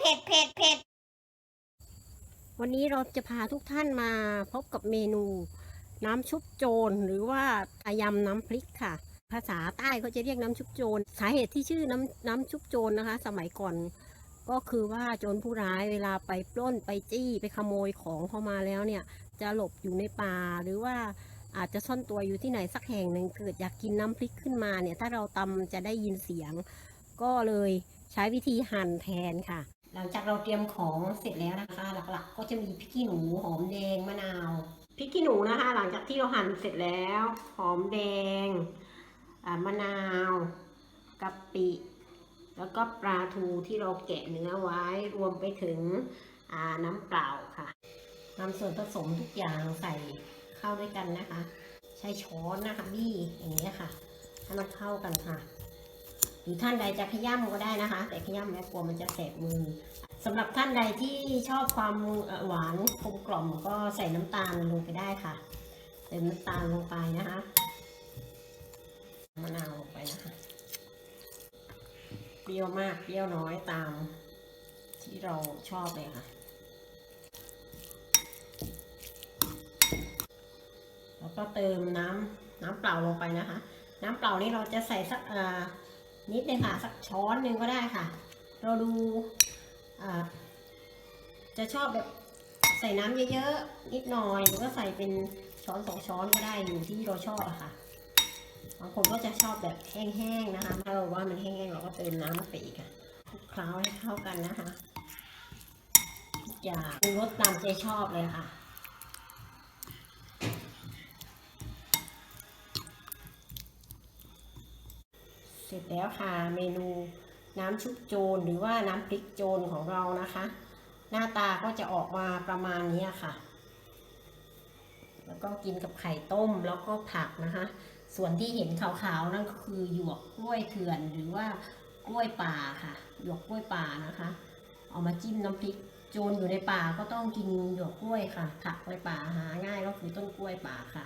เผ็ดเผ็ดเผ็ดวันนี้เราจะพาทุกท่านมาพบกับเมนู น้ำชุบโจรหรือว่าอายำน้ำพริกค่ะ ภาษาใต้เขาจะเรียกน้ำชุบโจรสาเหตุที่ชื่อน้ำน้ำชุบโจรนะคะ สมัยก่อนก็คือว่าโจรผู้ร้ายเวลาไปปล้นไปจี้ไปขโมยของเข้ามาแล้วเนี่ย จะหลบอยู่ในป่าหรือว่าอาจจะซ่อนตัวอยู่ที่ไหนสักแห่งหนึ่งเกิดอยากกินน้ำพริกขึ้นมาเนี่ย ถ้าเราตำจะได้ยินเสียง ก็เลยใช้วิธีหั่นแทนค่ะ หลังจากเราเตรียมของเสร็จแล้วนะคะหลักๆก็จะมีพริกขี้หนูหอมแดงมะนาวพริกขี้หนูนะคะ หลังจากที่เราหั่นเสร็จแล้ว หอมแดงมะนาวกะปิ แล้วก็ปลาทูที่เราแกะเนื้อไว้รวมไปถึงน้ำเปล่าค่ะนำส่วนผสมทุกอย่างใส่เข้าด้วยกันนะคะ ใช้ช้อนนะคะบี้อย่างนี้ค่ะให้มันเข้ากันค่ะ หรือท่านใดจะขย้ำก็ได้นะคะ แต่ขย้ำแล้วกลัวมันจะแสบมือสำหรับท่านใดที่ชอบความหวานกลมกล่อมก็ใส่น้ำตาลลงไปได้ค่ะ เติมน้ำตาลลงไปนะคะมะนาวลงไปนะคะเปรี้ยวมากเปรี้ยวน้อยตามที่เราชอบเลยค่ะ แล้วก็เติมน้ำน้ำเปล่าลงไปนะคะ น้ำเปล่านี่เราจะใส่สักอ่า นิดเลยค่ะ สักช้อนหนึ่งก็ได้ค่ะ เราดูจะชอบแบบใส่น้ำเยอะๆ นิดหน่อยหรือว่าใส่เป็นช้อนสองช้อนก็ได้อยู่ที่เราชอบอะค่ะบางคนก็จะชอบแบบแห้งๆนะคะ ถ้าเราว่ามันแห้งๆเราก็เติมน้ำไปอีกค่ะคลุกเคล้าให้เข้ากันนะคะ อย่างรสตามใจชอบเลยค่ะ ร็จแล้วค่ะเมนูน้ำชุบโจรหรือว่าน้ำพริกโจรของเรานะคะ หน้าตาก็จะออกมาประมาณนี้ค่ะ แล้วก็กินกับไข่ต้มแล้วก็ผักนะคะ ส่วนที่เห็นขาวๆนั่นก็คือหยวกกล้วยเถื่อนหรือว่ากล้วยป่าค่ะ หยวกกล้วยป่านะคะ เอามาจิ้มน้ำพริกโจรอยู่ในป่าก็ต้องกินหยวกกล้วยค่ะ ผักในป่าหาง่ายก็คือต้นกล้วยป่าค่ะ